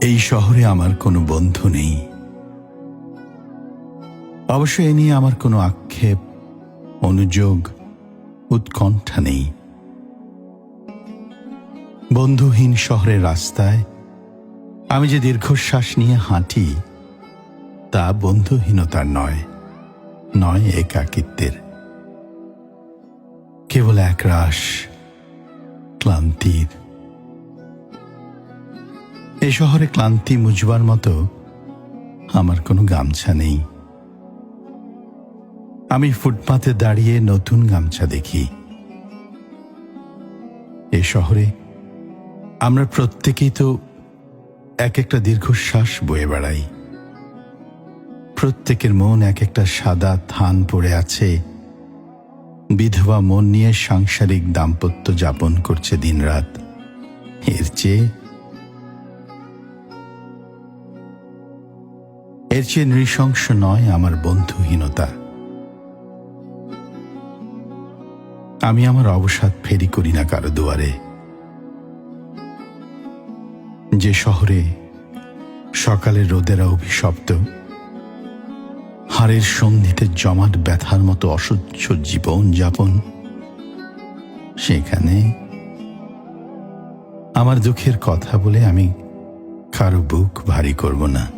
এই শহরে আমার কোনো বন্ধু নেই। অবশ্য এ নিয়ে আমার কোনো আক্ষেপ, অনুযোগ, উৎকণ্ঠা নেই। বন্ধুহীন শহরের রাস্তায় আমি যে দীর্ঘশ্বাস নিয়ে হাঁটি, তা বন্ধুহীনতার নয়। নয় একাকিত্বের। কেবল একরাশ, ক্লান্তির। এ শহরে ক্লান্তি মুজবার মতো আমার কোনো গামছা নেই। আমি ফুটপাতে দাঁড়িয়ে নতুন গামছা দেখি। এ শহরে আমরা প্রত্যেকেই তো এক একটা দীর্ঘশ্বাস বয়ে বেড়াই। প্রত্যেকের মন এক একটা সাদা থান পড়ে আছে। বিধবা মন নিয়ে সাংসারিক দাম্পত্য যাপন করছে দিনরাত। এর চেয়ে এর চেয়ে নৃশংস নয় আমার বন্ধুহীনতা। আমি আমার অবসাদ ফেরি করি না কারও দুয়ারে। যে শহরে সকালের রোদেরা অভিশপ্ত হাড়ের সন্ধিতে জমাট ব্যথার মতো অসহ্য জীবন যাপন। সেখানে আমার দুঃখের কথা বলে আমি কারও বুক ভারী করব না।